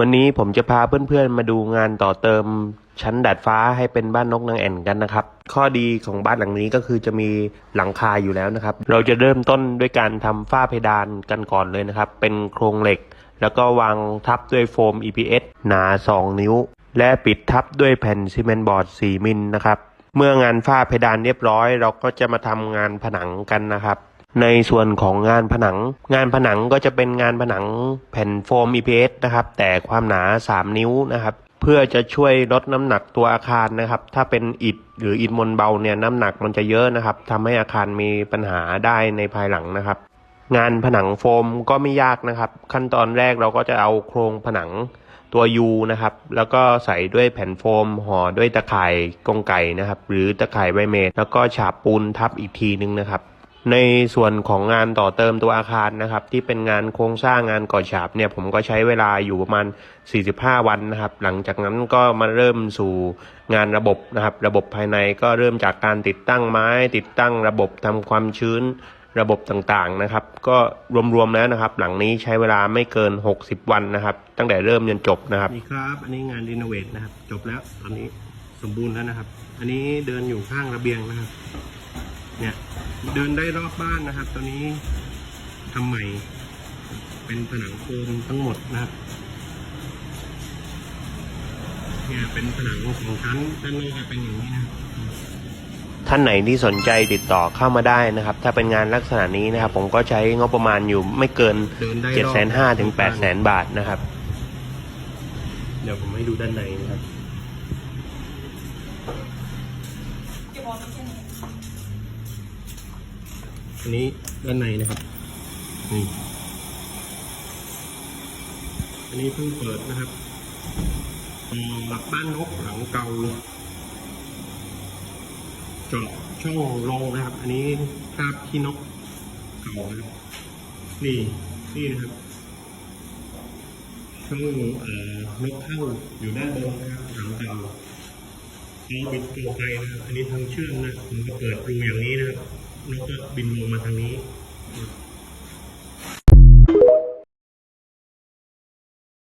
วันนี้ผมจะพาเพื่อนๆมาดูงานต่อเติมชั้นดาดฟ้าให้เป็นบ้านนกนางแอ่นกันนะครับ ข้อดีของบ้านหลังนี้ก็คือจะมีหลังคาอยู่แล้วนะครับ เราจะเริ่มต้นด้วยการทำฝ้าเพดานกันก่อนเลยนะครับ เป็นโครงเหล็ก แล้วก็วางทับด้วยโฟม EPS หนา 2 นิ้ว และปิดทับด้วยแผ่นซีเมนต์บอร์ด 4 มิลนะครับ เมื่องานฝ้าเพดานเรียบร้อย เราก็จะมาทำงานผนังกันนะครับ ในส่วนของงานผนัง งานผนังก็จะเป็นงานผนังแผ่นโฟม EPS นะครับ แต่ความหนา 3 นิ้วนะครับ เพื่อจะช่วยลดน้ำหนักตัวอาคารนะครับ ถ้าเป็นอิฐหรืออิฐมวลเบาเนี่ยน้ำหนักมันจะเยอะนะครับทำให้อาคารมีปัญหาได้ในภายหลังนะครับ งานผนังโฟมก็ไม่ยากนะครับ ขั้นตอนแรกเราก็จะเอาโครงผนังตัว U นะครับ แล้วก็ใส่ด้วยแผ่นโฟมห่อด้วยตะข่ายกงไก่นะครับ หรือตะข่ายใบเมดแล้วก็ฉาบปูนทับอีกทีนึงนะครับ ในส่วนของงานต่อเติมตัวอาคารนะครับ ที่เป็นงานโครงสร้างงานก่อฉาบเนี่ยผมก็ใช้เวลาอยู่ประมาณ 45 วันนะครับ หลังจากนั้นก็มาเริ่มสู่งานระบบนะครับ ระบบภายในก็เริ่มจากการติดตั้งไม้ ติดตั้งระบบทำความชื้นระบบต่างๆนะครับ ก็รวมๆแล้วนะครับ หลังนี้ใช้เวลาไม่เกิน 60 วันนะครับ ตั้งแต่เริ่มจนจบนะครับนี่ครับ อันนี้งานรีโนเวทนะครับ จบแล้วตอนนี้สมบูรณ์แล้วนะครับ อันนี้เดินอยู่ข้างระเบียงนะครับ เนี่ย เดินได้รอบบ้านนะครับ ตอนนี้ทำใหม่เป็นผนังโฟมทั้งหมดนะครับเนี่ยเป็นผนังของชั้นด้านนอกจะเป็นอย่างนี้นะครับท่านไหนที่สนใจติดต่อเข้ามาได้นะครับ ถ้าเป็นงานลักษณะนี้นะครับ ผมก็ใช้งบประมาณอยู่ไม่เกินเดินได้เจ็ดรอบแสนห้าถึงแปดแสนบาทนะครับ เดี๋ยวผมให้ดูด้านในนะครับ อันนี้ด้านในนะครับนี่อันนี้เพิ่งเปิดนะครับหลักบ้านนกหลังเก่าจาะช่องลงนะครับ อันนี้คราบขี้นกเก่านะครับนี่นี่นะครับช่องเอ่อนกเข้าอยู่ด้านบนนะครับหลังเก่านี่บินตัวไปนะครับอันนี้ทางเชื่อมนะมันก็เปิดรูอย่างนี้นะครับ นกก็บินลงมาทางนี้